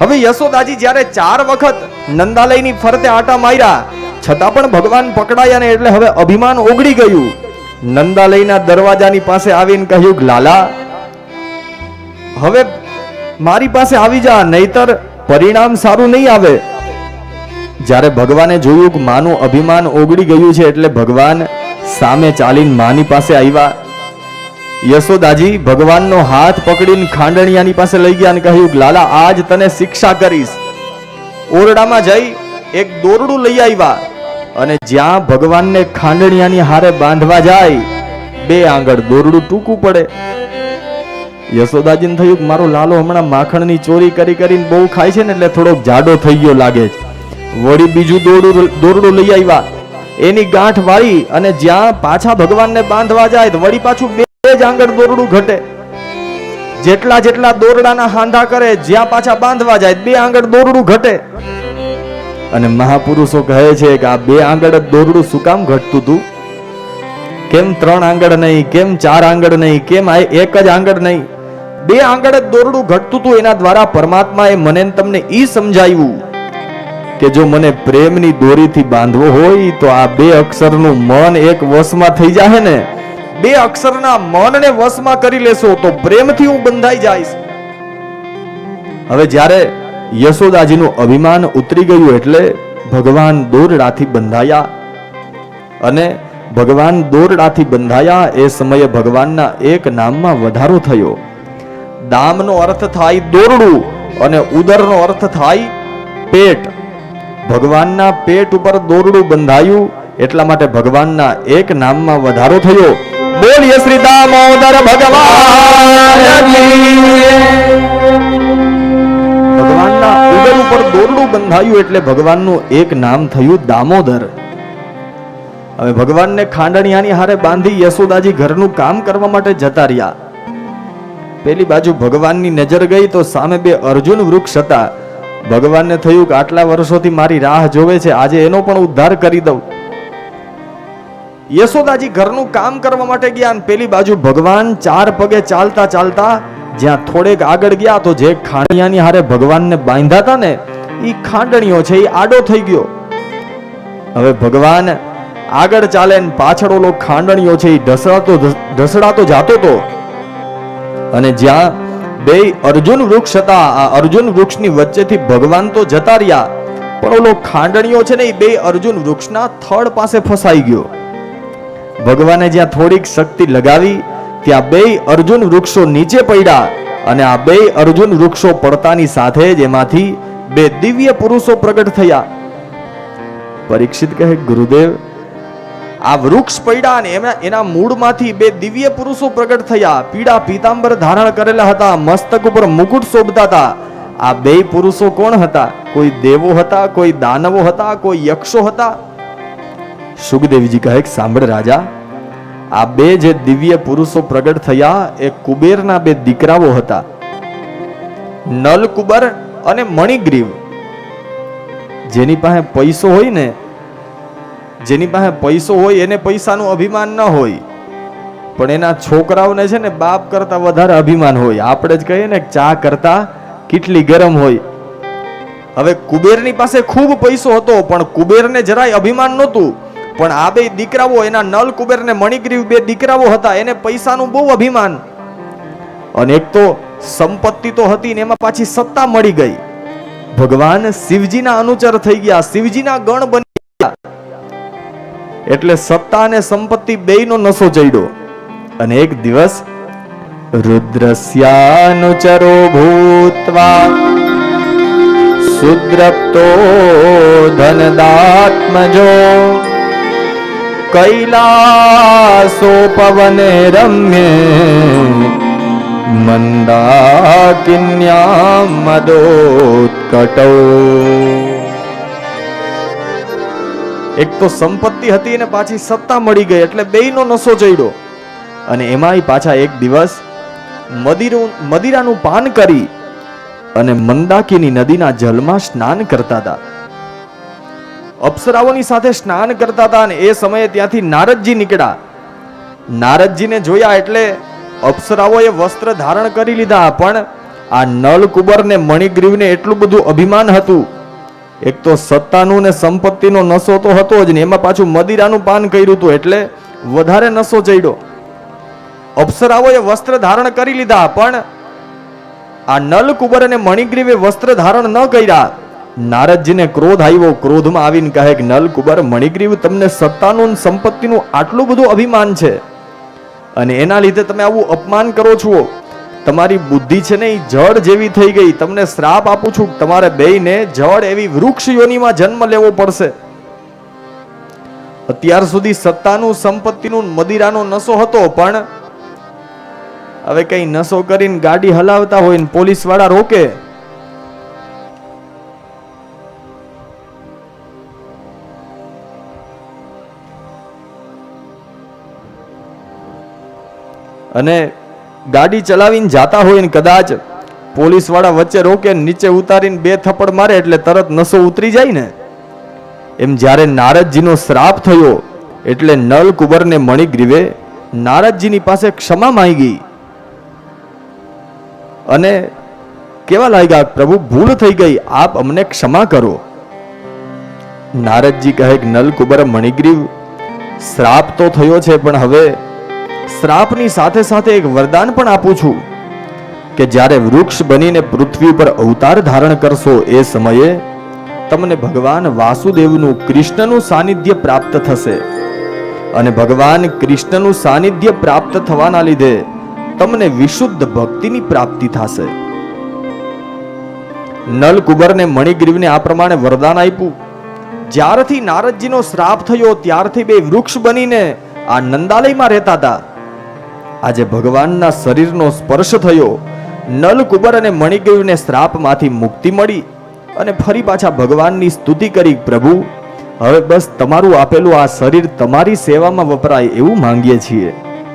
હવે યશોદાજી જ્યારે ચાર વખત નંદાલયની ફરતે આટા માર્યા, છતાં પણ ભગવાન પકડાયા ને એટલે હવે અભિમાન ઓગળી ગયું. નંદાલયના દરવાજાની પાસે આવીને કહ્યું, લાલા, હવે મારી પાસે આવી જા, નહીતર પરિણામ સારું નહીં આવે. જ્યારે ભગવાને જોયું કે માનું અભિમાન ઓગળી ગયું છે એટલે ભગવાન સામે ચાલીને માની પાસે આવ્યા. યશોદાજી ભગવાનનો હાથ પકડીને ખાંડણિયાની પાસે લઈ ગયા અને કહ્યું, લાલા, આજ તને શિક્ષા કરીશ. ઓરડામાં જઈ એક દોરડું લઈ આવ્યા અને જ્યાં ભગવાનને ખાંડણિયાની હારે બાંધવા જાય, બે આંગળ દોરડું ટૂંકું પડે. યશોદાજીને થયું મારો લાલો હમણાં માખણની ચોરી કરી કરીને બહુ ખાય છે ને એટલે થોડોક જાડો થઈ ગયો લાગે છે. વળી બીજું દોરડું દોરડું લઈ આવ્યા. એની ગાંઠ વાળી અને જ્યાં પાછા ભગવાનને બાંધવા જાય વળી પાછું બે જ આંગણ દોરડું ઘટે. જેટલા જેટલા દોરડાના હાંધા કરે, જ્યાં પાછા બાંધવા જાય, બે આંગળ દોરડું ઘટે. અને મહાપુરુષો કહે છે કે આ બે આંગળ જ દોરડું શું કામ ઘટતું હતું કેમ ત્રણ આંગળ નહીં, કેમ ચાર આંગળ નહીં, કેમ આ એક જ આંગળ નહીં? બે આંગળ દોરડું ઘટતું હતું એના દ્વારા પરમાત્માએ મને તમને ઈ સમજાવ્યું કે જો મને પ્રેમની દોરીથી બાંધવો હોય તો આ બે અક્ષરનું મન એક વશમાં થઈ જાય ને બે અક્ષરના મનને વશમાં કરી લેશો તો પ્રેમથી હું બંધાઈ જઈશ. હવે જ્યારે યશોદાજીનું અભિમાન ઉતરી ગયું એટલે ભગવાન દોરડાથી બંધાયા અને ભગવાન દોરડાથી બંધાયા એ સમયે ભગવાનના એક નામમાં વધારો થયો. દામનો અર્થ થાય દોરડું અને ઉદરનો અર્થ થાય પેટ. ભગવાનના પેટ ઉપર દોરડું બંધાયું એટલા માટે ભગવાનના એક નામમાં વધારો થયો. બોલીએ શ્રી દામોદર ભગવાન ભગવાનના ઉદર ઉપર દોરડું બંધાયું એટલે ભગવાનનું એક નામ થયું દામોદર. હવે ભગવાનને ખાંડણિયાની હારે બાંધી યશોદાજી ઘરનું કામ કરવા માટે જતા રહ્યા. પેલી બાજુ ભગવાનની નજર ગઈ તો સામે બે અર્જુન વૃક્ષ હતા. ભગવાનને થયું કે આટલા વર્ષોથી મારી રાહ જોવે છે, આજે એનો પણ ઉદ્ધાર કરી દઉં. યશોદાજી ઘરનું કામ કરવા માટે ગયા પેલી બાજુ ભગવાન ચાર પગે ચાલતા ચાલતા જ્યાં થોડેક આગળ ગયા તો જે ખાંડિયાની હારે ભગવાનને બાંધ્યા હતા ને એ ખાંડણીઓ છે એ આડો થઈ ગયો. હવે ભગવાન આગળ ચાલે પાછળ ઓલો ખાંડણીઓ છે એ ઢસડાતો ઢસડાતો જાતો તો. અને જ્યાં બે અર્જુન વૃક્ષ હતા, આ અર્જુન વૃક્ષની વચ્ચેથી ભગવાન તો જતા રહ્યા, પણ ઓલો ખાંડણીઓ છે ને એ બે અર્જુન વૃક્ષના થડ પાસે ફસાઈ ગયો. ભગવાને જ્યાં થોડીક શક્તિ લગાવી, ત્યાં બે અર્જુન વૃક્ષો નીચે પડ્યા અને આ બે અર્જુન વૃક્ષો પડતાની સાથે જ એમાંથી બે દિવ્ય પુરુષો પ્રગટ થયા. પરીક્ષિત કહે, ગુરુદેવ, આ વૃક્ષ પડ્યા અને એમના, એના મૂળમાંથી બે દિવ્ય પુરુષો પ્રગટ થયા. પીળા પીતાંબર ધારણ કરેલા હતા, મસ્તક ઉપર મુકુટ શોભતા હતા. આ બે પુરુષો કોણ હતા? કોઈ દેવો હતા, કોઈ દાનવો હતા, કોઈ યક્ષો હતા? સુખદેવજી કહે સાંભળ રાજા, આ બે જે દિવ્ય પુરુષો પ્રગટ થયા, એ કુબેરના બે દીકરાઓ હતા. નલકુબર અને મણિગ્રીવ. જેની પાસે પૈસો હોય ને, જેની પાસે પૈસો હોય, એને પૈસાનું અભિમાન ન હોય. પણ એના છોકરાઓને છે ને, બાપ કરતા વધારે અભિમાન હોય. આપણે જ કહીએ ને, ચા કરતા કેટલી ગરમ હોય. હવે કુબેરની પાસે ખૂબ પૈસો હતો, પણ કુબેરને જરાય અભિમાન નહોતું. પણ આ બે દીકરાઓ, એના નલ કુબેર ને મણિગ્રીવ બે દીકરાઓ હતા, એને પૈસાનું બહુ અભિમાન. અને એક તો સંપત્તિ તો હતી ને એમાં પાછી સત્તા મળી ગઈ. ભગવાન શિવજીના અનુચર થઈ ગયા, શિવજીના ગણ બની ગયા. એટલે સત્તા અને સંપત્તિ બેયનો નશો ચડ્યો અને એક દિવસ રુદ્રસ્યાનુચરો ભૂતવા સુદ્રપ્તો ધનદાત્મજો. કૈલાસોપવને રમ્યે. મંદાકિન્યા મદોત્કટૌ. એક તો સંપત્તિ હતી અને પાછી સત્તા મળી ગઈ એટલે બેયનો નશો ચડ્યો અને એમાંય પાછા એક દિવસ મદિરું મદિરાનું પાન કરી અને મંદાકીની નદીના જલમાં સ્નાન કરતા હતા. અપ્સરાઓની સાથે સ્નાન કરતા હતા અને એ સમયે ત્યાંથી નારદજી નીકળ્યા. નારદજીને જોયા એટલે અપ્સરાઓએ વસ્ત્ર ધારણ કરી લીધા, પણ આ નળ કુબર ને મણિગ્રીવને એટલું બધું અભિમાન હતું. એક તો સત્તાનું ને સંપત્તિનો નશો તો હતો જ ને, એમાં પાછું મદિરાનું પાન કર્યું હતું એટલે વધારે નશો ચડ્યો. અપ્સરાઓએ વસ્ત્ર ધારણ કરી લીધા, પણ આ નલ કુબર અને મણિગ્રીવે વસ્ત્ર ધારણ ન કર્યા. નારદજીને ક્રોધ આવ્યો. ક્રોધમાં આવીને કહે કે, નલ કુબર, મણિગ્રીવ, તમને સત્તાનું સંપત્તિનું આટલું બધું અભિમાન છે. અને એના લીધે તમે આવું અપમાન કરો છો. તમારી બુદ્ધિ છે ને એ જળ જેવી થઈ ગઈ. તમને શ્રાપ આપું છું તમારે બેયને જળ એવી વૃક્ષ યોનીમાં જન્મ લેવો પડશે. અત્યાર સુધી સત્તાનું, સંપત્તિનું મદિરાનો નશો હતો, પણ હવે કઈ નશો કરીને ગાડી હલાવતા હોય ને પોલીસવાળા રોકે. અને ગાડી ચલાવીને જાતા હોય ને કદાચ પોલીસવાળા વચ્ચે રોકે નીચે ઉતારીને બે થપ્પડ મારે એટલે તરત નસો ઉતરી જાય ને. એમ જ્યારે નારદજીનો શ્રાપ થયો એટલે નલ કુબરને મણિગ્રીવે નારદજીની પાસે ક્ષમા માંગી. અને કેવા લાગ્યા, પ્રભુ, ભૂલ થઈ ગઈ, આપ અમને ક્ષમા કરો. નારદજી કહે કે નલ કુબર મણિગ્રીવ શ્રાપ તો થયો છે, પણ હવે શ્રાપની સાથે સાથે એક વરદાન પણ આપું છું કે જ્યારે વૃક્ષ બનીને પૃથ્વી પર અવતાર ધારણ કરશો એ સમયે તમને ભગવાન વાસુદેવનું કૃષ્ણનું સાનિધ્ય પ્રાપ્ત થશે. અને ભગવાન કૃષ્ણનું સાનિધ્ય પ્રાપ્ત થવાના લીધે તમને વિશુદ્ધ ભક્તિની પ્રાપ્તિ થશે. નલ કુબરને મણિગ્રીવને આ પ્રમાણે વરદાન આપ્યું. જ્યારથી નારદજીનો શ્રાપ થયો, ત્યારથી બે વૃક્ષ બનીને આ નંદાલયમાં રહેતા હતા. આજે ભગવાનના શરીરનો સ્પર્શ થયો. નલ કુબર અને મણિગ્રીવને શ્રાપમાંથી મુક્તિ મળી અને ફરી પાછા ભગવાનની સ્તુતિ કરી પ્રભુ, હવે બસ તમારું આપેલું આ શરીર તમારી સેવામાં વપરાય એવું માંગીએ છીએ.